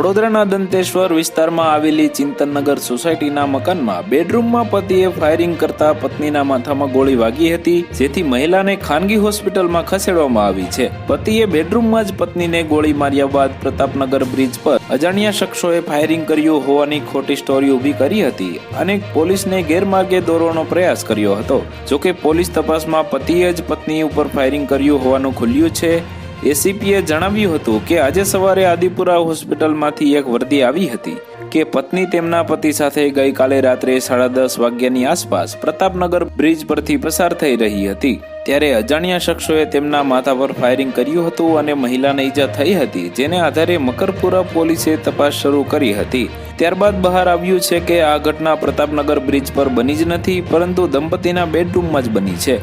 વડોદરાના દંતેશ્વર વિસ્તારમાં આવેલી ચિંતનનગર સોસાયટીના મકાનમાં બેડરૂમમાં પતિએ ફાયરિંગ કરતા પત્નીના માથામાં ગોળી વાગી હતી, જેથી મહિલાને ખાનગી હોસ્પિટલમાં ખસેડવામાં આવી છે. પતિએ બેડરૂમમાં જ પત્નીને ગોળી માર્યા બાદ પ્રતાપનગર બ્રિજ પર અજાણ્યા શખ્સોએ ફાયરિંગ કર્યું હોવાની ખોટી સ્ટોરી ઊભી કરી હતી અને પોલીસને ગેરમાર્ગે દોરવાનો પ્રયાસ કર્યો હતો. જોકે પોલીસ તપાસમાં પતિએ જ પત્ની ઉપર ફાયરિંગ કર્યું હોવાનું ખુલ્યું છે. એસીપીએ જણાવ્યું હતું કે આજે સવારે આદિપુરા હોસ્પિટલમાંથી એક વર્દી આવી હતી કે પત્ની તેમના પતિ સાથે ગઈકાલે રાત્રે સાડા દસ વાગ્યાની આસપાસ પ્રતાપનગર બ્રિજ પરથી પસાર થઈ રહી હતી. ત્યારે અજાણ્યા શખ્સોએ તેમના માથા પર ફાયરિંગ કર્યું હતું અને મહિલાને ઈજા થઈ હતી, જેને આધારે મકરપુરા પોલીસે તપાસ શરૂ કરી હતી. ત્યારબાદ બહાર આવ્યું છે કે આ ઘટના પ્રતાપનગર બ્રિજ પર બની જ નથી, પરંતુ દંપતીના બેડરૂમમાં જ બની છે.